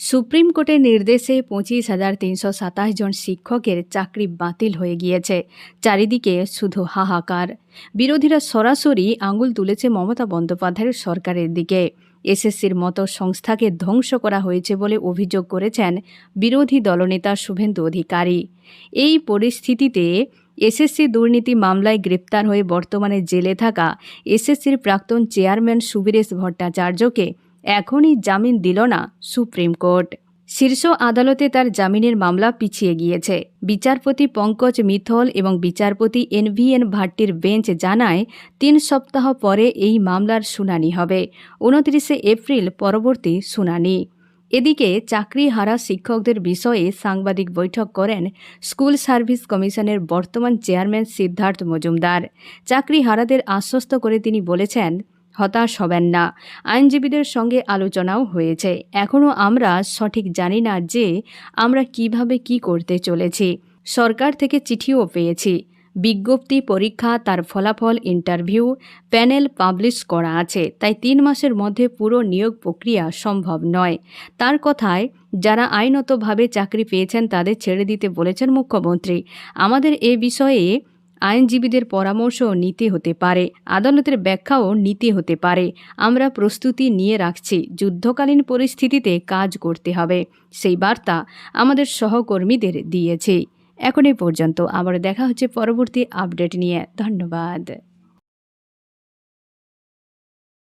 Supreme কোর্টের নির্দেশে পঁচিশ হাজার তিনশো সাতাশ জন শিক্ষকের চাকরি বাতিল হয়ে গিয়েছে। চারিদিকে শুধু হাহাকার। বিরোধীরা সরাসরি আঙুল তুলেছে মমতা বন্দ্যোপাধ্যায়ের সরকারের দিকে। এসএসসির মতো সংস্থাকে ধ্বংস করা হয়েছে বলে অভিযোগ করেছেন বিরোধী দলনেতা শুভেন্দু অধিকারী। এই পরিস্থিতিতে এসএসসি দুর্নীতি মামলায় গ্রেপ্তার হয়ে বর্তমানে জেলে থাকা এসএসসির প্রাক্তন চেয়ারম্যান সুবীরেশ ভট্টাচার্যকে এখনই জামিন দিল না সুপ্রিম কোর্ট। শীর্ষ আদালতে তার জামিনের মামলা পিছিয়ে গিয়েছে। বিচারপতি পঙ্কজ মিথল এবং বিচারপতি এনভিএন ভাট্টির বেঞ্চ জানায়, তিন সপ্তাহ পরে এই মামলার শুনানি হবে, উনত্রিশে এপ্রিল পরবর্তী শুনানি। এদিকে চাকরি হারা শিক্ষকদের বিষয়ে সাংবাদিক বৈঠক করেন স্কুল সার্ভিস কমিশনের বর্তমান চেয়ারম্যান সিদ্ধার্থ মজুমদার। চাকরি হারাদের আশ্বস্ত করে তিনি বলেছেন হতাশ হবেন না। আইনজীবীদের সঙ্গে আলোচনাও হয়েছে। এখনও আমরা সঠিক জানি না যে আমরা কীভাবে কি করতে চলেছি। সরকার থেকে চিঠিও পেয়েছি। বিজ্ঞপ্তি, পরীক্ষা, তার ফলাফল, ইন্টারভিউ, প্যানেল পাবলিশ করা আছে। তাই তিন মাসের মধ্যে পুরো নিয়োগ প্রক্রিয়া সম্ভব নয়। তার কথায়, যারা আইনতভাবে চাকরি পেয়েছেন তাদের ছেড়ে দিতে বলেছেন মুখ্যমন্ত্রী। আমাদের এ বিষয়ে আইনজীবীদের পরামর্শ নিতে হতে পারে, আদালতের ব্যাখ্যাও নিতে হতে পারে। আমরা প্রস্তুতি নিয়ে রাখছি, যুদ্ধকালীন পরিস্থিতিতে কাজ করতে হবে, সেই বার্তা আমাদের সহকর্মীদের দিয়েছে। এখন এ পর্যন্ত আবার দেখা হচ্ছে পরবর্তী আপডেট নিয়ে। ধন্যবাদ।